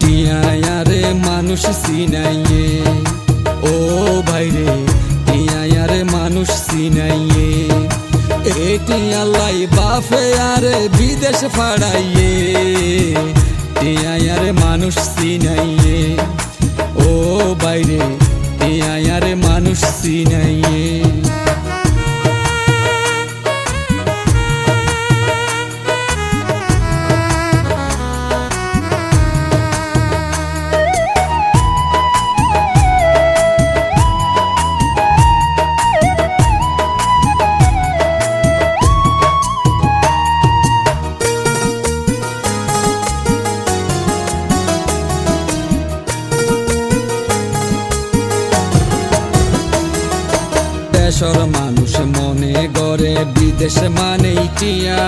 টিয়ারে মানুষ সিনাইয়ে ও ভাইরে টিয়ারে মানুষ সিনাইয়ে, এটি আল্লাহ বাফে আরে বিদেশ ফাড়াইয়ে। টিয়ায়ারে মানুষ সিনাইয়ে, ও বাইরে টিয়ায়ারে মানুষ সিনাইয়ে। দেশর মানুষ মনে গড়ে, বিদেশ মানেই টিয়া।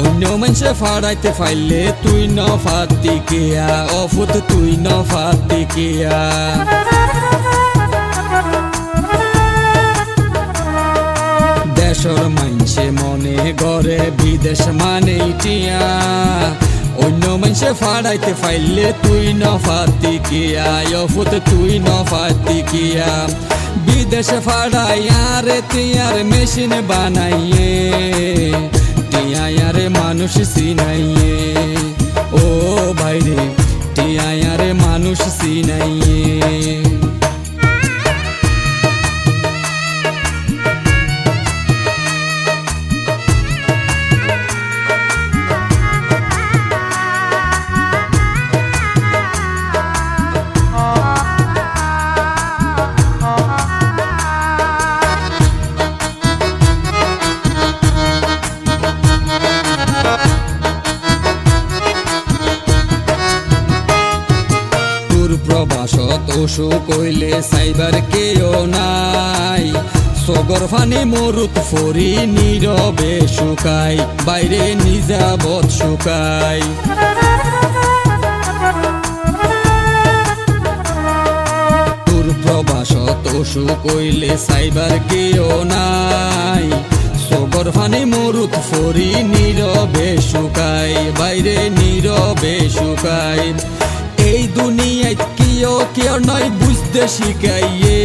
অন্য মানুষে ফাড়াইতে ফাইলে তুই ন ফাতি কিয়া অফুত তুই ন ফাতি কিয়া দেশর মানছে মনে গড়ে, বিদেশ মানেই টিয়া। অন্য মানুষে ফাড়াইতে ফাইলে তুই ন ফাতি কিয়া অফুত তুই ন ফাতি কিয়া বিদেশে ফাড়াই আরে তিয়ার মেশিন বানাইয়ে। টিয়ারে মানুষ সিনাইয়ে। ও ভাইরে টিয়ারে মানুষ সিনাইয়ে। প্রবাসত অসুখ কইলে সাইবার কেও নাই। সগর ফানি মরুত ফরি নীরবে শুকাই, বাইরে নিজাবত শুকাই। তোর প্রবাসত অসুখ কইলে সাইবার কেও নাই। সগর ফানি মরুত ফরি নীরবে শুকাই, বাইরে নীরবে শুকাই। এই দুনিয়ায় কিও কেউ নয় বুঝতে শিখাইয়ে।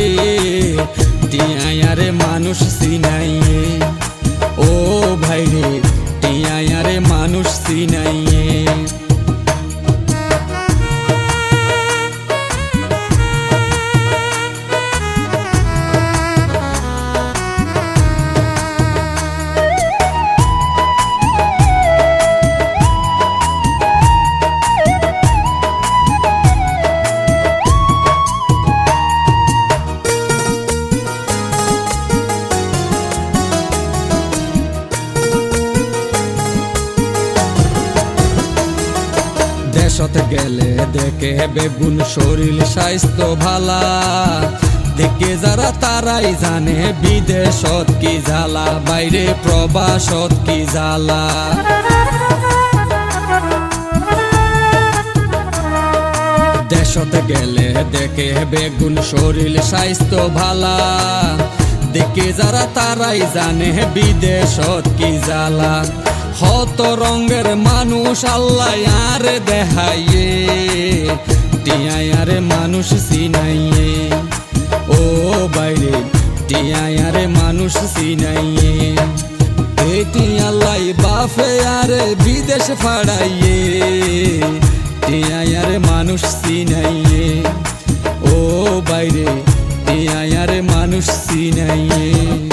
টিয়ারে মানুষ সিনাইয়ে। দেশত গেলে দেখে বেগুন শরীর স্বাস্থ্য ভালা। দেখে যারা তারাই জানে বিদেশত কি জ্বালা, বাইরে প্রবাসত কি জ্বালা। দেশত গেলে দেখে বেগুন শরীর স্বাস্থ্য ভালা। দেখে যারা তারাই জানে বিদেশত কি জ্বালা। হত রঙের মানুষ আল্লাহ আর দেখাইয়ে টিয়ারে মানুষ সিনাইয়ে। ও বাইরে টিয়ারে মানুষ সিনাইয়ে। এটি আল্লাহ বাফে আরে বিদেশ ফাড়াইয়ে টিয়ারে মানুষ সিনাইয়ে। ও বাইরে টিয়ারে মানুষ সিনাইয়ে।